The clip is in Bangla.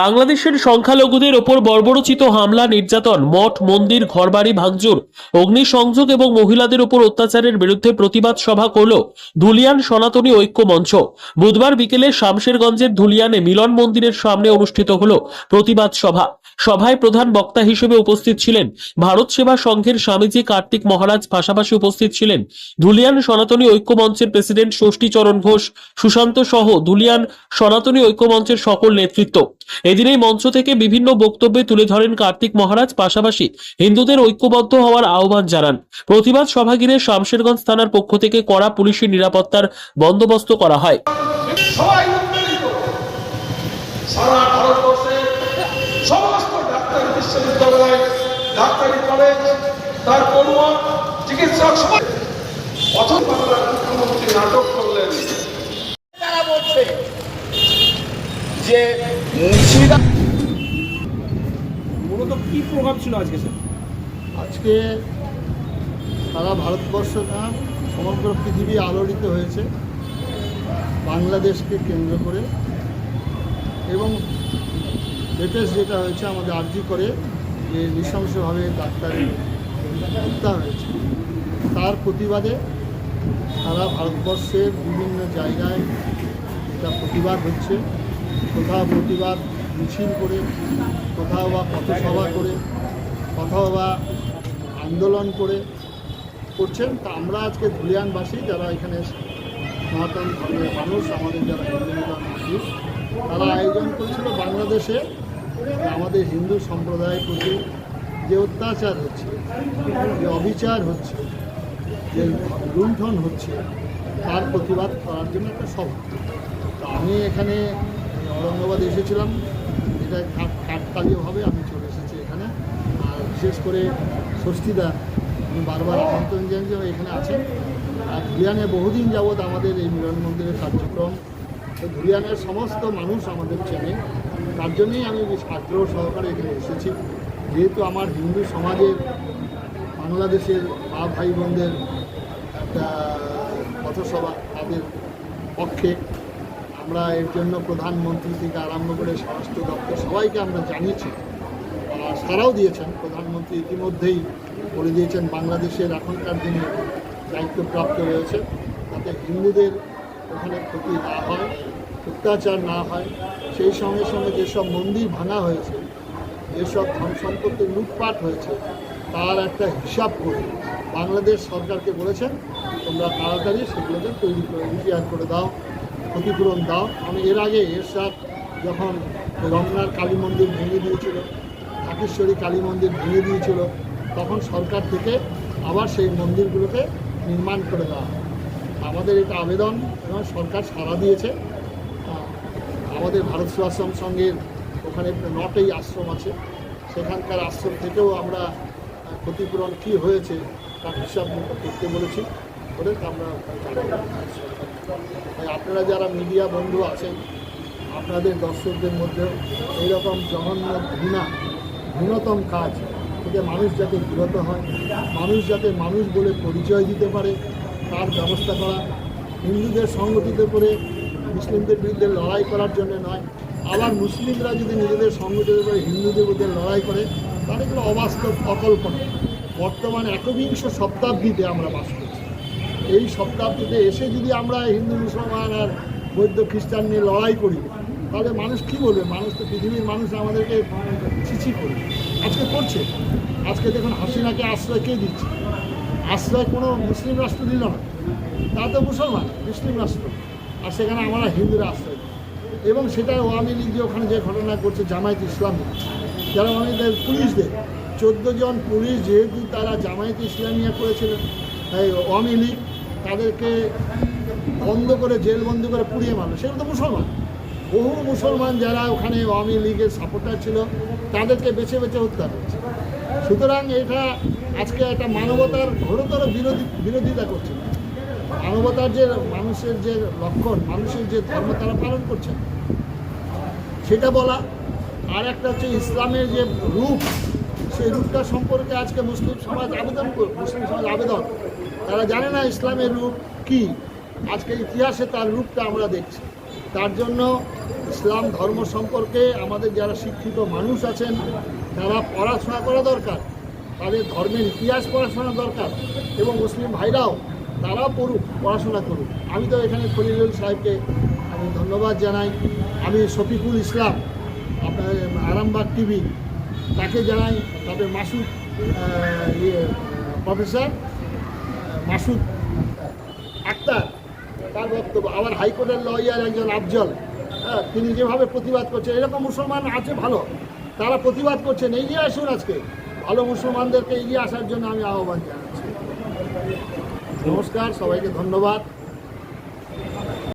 বাংলাদেশের সংখ্যালঘুদের ওপর বর্বরচিত হামলা, নির্যাতন, মঠ, মন্দির, ঘরবাড়ি ভাঙচুর, অগ্নিসংযোগ এবং মহিলাদের ওপর অত্যাচারের বিরুদ্ধে প্রতিবাদ সভা করল ধুলিয়ান সনাতনী ঐক্য মঞ্চ। বুধবার বিকেলে শামশেরগঞ্জের ধুলিয়ানে মিলন মন্দিরের সামনে অনুষ্ঠিত হল প্রতিবাদ সভা। সভায় প্রধান বক্তা হিসেবে উপস্থিত ছিলেন ভারত সেবা সংঘের স্বামীজি কার্তিক মহারাজ, পাশাপাশি উপস্থিত ছিলেন ধুলিয়ান সনাতনী ঐক্য মঞ্চের প্রেসিডেন্ট ষষ্ঠীচরণ ঘোষ, সুশান্ত সহ ধুলিয়ান সনাতনী ঐক্য মঞ্চের সকল নেতৃত্ব। এদিন এই মঞ্চ থেকে বিভিন্ন বক্তব্যে তুলে ধরেন কার্তিক মহারাজ, পাশাপাশি হিন্দুদের ঐক্যবদ্ধ হওয়ার আহ্বান জানান। প্রতিবাদ সভা ঘিরে শামশেরগঞ্জ থানার পক্ষ থেকে কড়া পুলিশি নিরাপত্তার বন্দোবস্ত করা হয়। সারা ভারতবর্ষে সমস্ত বিশ্ববিদ্যালয়, ডাক্তারি কলেজ, তার চিকিৎসক ছিল আজকে স্যার? আজকে সারা ভারতবর্ষ না, সমগ্র পৃথিবী আলোড়িত হয়েছে বাংলাদেশকে কেন্দ্র করে। এবং লেটেস্ট যেটা হয়েছে, আমাদের আর্জি করে যে নৃশংসভাবে ডাক্তারের হত্যা হয়েছে। তার প্রতিবাদে সারা ভারতবর্ষের বিভিন্ন জায়গায় এটা প্রতিবাদ হচ্ছে। কোথাও প্রতিবাদ মিছিল করে, কোথাও বা পথসভা করে কোথাও বা আন্দোলন করে করছেন। তা আমরা আজকে ধুলিয়ানবাসী যারা এখানে সনাতন ধর্মের মানুষ, আমাদের যারা হিন্দু মানুষ তারা আয়োজন করেছিল বাংলাদেশে আমাদের হিন্দু সম্প্রদায়ের প্রতি যে অত্যাচার হচ্ছে, যে অবিচার হচ্ছে, যে লুণ্ঠন হচ্ছে, তার প্রতিবাদ করার জন্য একটা সভা। তো আমি এখানে ঔরঙ্গাবাদ এসেছিলাম। এটা কাক- কাকতালীয়ভাবে আমি চলে বিশেষ করে ষষ্ঠীদা বারবার আমন্ত্রণ জানি যে এখানে আছেন। আর ধুলিয়ানে বহুদিন যাবৎ আমাদের এই মিলন মন্দিরের কার্যক্রম। ধুলিয়ানের সমস্ত মানুষ আমাদের চেনে। তার জন্যেই আমি আগ্রহ সহকারে এখানে এসেছি। যেহেতু আমার হিন্দু সমাজের, বাংলাদেশের মা, ভাই, বোনদের একটা পথসভা তাদের পক্ষে, আমরা এর জন্য প্রধানমন্ত্রী থেকে আরম্ভ করে স্বরাষ্ট্র দপ্তর সবাইকে আমরা জানিয়েছি। সারাও দিয়েছেন, প্রধানমন্ত্রী ইতিমধ্যেই বলে দিয়েছেন বাংলাদেশের এখনকার দিনে দায়িত্বপ্রাপ্ত রয়েছে। যাতে হিন্দুদের ওখানে ক্ষতি না হয়, অত্যাচার না হয়, সেই সঙ্গে সঙ্গে যেসব মন্দির ভাঙা হয়েছে, যেসব ধন সম্পত্তি লুটপাট হয়েছে, তার একটা হিসাব করে বাংলাদেশ সরকারকে বলেছেন, তোমরা তাড়াতাড়ি সেগুলোকে তৈরি করে, রিপেয়ার করে দাও, ক্ষতিপূরণ দাও। আমি এর আগে এরশাদ যখন রমনার কালী মন্দির ভেঙে দিয়েছিল ঢাকেশ্বরী কালী মন্দির ভেঙে দিয়েছিল। তখন সরকার থেকে আবার সেই মন্দিরগুলোকে নির্মাণ করে দেওয়া। আমাদের এটা আবেদন এবং সরকার সাড়া দিয়েছে। আমাদের ভারত সেবাশ্রম সংঘের ওখানে নটেই আশ্রম আছে। সেখানকার আশ্রম থেকেও আমরা ক্ষতিপূরণ কী হয়েছে তার হিসাব করতে বলেছি। করে আমরা তাই আপনারা যারা মিডিয়া বন্ধু আছেন, আপনাদের দর্শকদের মধ্যে এইরকম জঘন্য ঘৃণা ঘৃণতম কাজ থেকে মানুষ যাতে বিরত হয়, মানুষ যাতে মানুষ বলে পরিচয় দিতে পারে, তার ব্যবস্থা করা। হিন্দুদের সংগঠিত করে মুসলিমদের বিরুদ্ধে লড়াই করার জন্য নয়, আবার মুসলিমরা যদি নিজেদের সংগঠিত করে, হিন্দুদের বিরুদ্ধে লড়াই করে, তাহলে এগুলো অবাস্তব অকল্পনা বর্তমান একবিংশ শতাব্দীতে আমরা বাস করছি। এই শতাব্দীতে এসে যদি আমরা হিন্দু, মুসলমান আর বৌদ্ধ, খ্রিস্টান নিয়ে লড়াই করি তাহলে মানুষ কী বলবে? মানুষ তো পৃথিবীর মানুষ, আমাদেরকে ছিছি করে। আজকে করছে। আজকে দেখুন, হাসিনাকে আশ্রয় কে দিচ্ছে? আশ্রয় কোনো মুসলিম রাষ্ট্র দিল না তা তো মুসলমান, মুসলিম রাষ্ট্র। আর সেখানে আমরা হিন্দুরা আশ্রয় দিই এবং সেটা আওয়ামী লীগ যে ওখানে যে ঘটনা করছে জামায়াত ইসলামী যারা আমাদের পুলিশদের, চোদ্দ জন পুলিশ যেহেতু তারা জামায়াত ইসলামিয়া করেছিলেন তাই আওয়ামী লীগ তাদেরকে বন্ধ করে, জেল বন্ধ করে পুড়িয়ে মারলো। সেগুলো তো মুসলমান। বহু মুসলমান যারা ওখানে আওয়ামী লীগের সাপোর্টার ছিল, তাদেরকে বেছে বেছে হত্যা করছে। সুতরাং এটা আজকে একটা মানবতার ঘোরতর বিরোধী, বিরোধিতা করছে। মানবতার যে মানুষের যে লক্ষণ, মানুষের যে ধর্ম তারা পালন করছে। সেটা বলা, আর একটা হচ্ছে ইসলামের যে রূপ, সেই রূপটা সম্পর্কে আজকে মুসলিম সমাজ আবেদন মুসলিম সমাজ আবেদন। তারা জানে না ইসলামের রূপ কি। আজকে ইতিহাসে তার রূপটা আমরা দেখছি। তার জন্য ইসলাম ধর্ম সম্পর্কে আমাদের যারা শিক্ষিত মানুষ আছেন, তারা পড়াশোনা করা দরকার, তাদের ধর্মের ইতিহাস পড়াশোনা দরকার এবং মুসলিম ভাইরাও তারা পড়ুক, পড়াশোনা করুক। আমি তো এখানে খলিলুল সাহেবকে আমি ধন্যবাদ জানাই। আমি শফিকুল ইসলাম, আপনার আরামবাগ টিভি, তাকে জানাই তারপরে মাসুদ ইয়ে প্রফেসর মাসুদ আক্তার। তার বক্তব্য, আবার হাইকোর্টের লয়ার একজন আফজল হ্যাঁ তিনি যেভাবে প্রতিবাদ করছেন, এরকম মুসলমান আছে ভালো, তারা প্রতিবাদ করছেন, এগিয়ে আসুন আজকে। ভালো মুসলমানদেরকে এগিয়ে আসার জন্য আমি আহ্বান জানাচ্ছি। নমস্কার, সবাইকে ধন্যবাদ।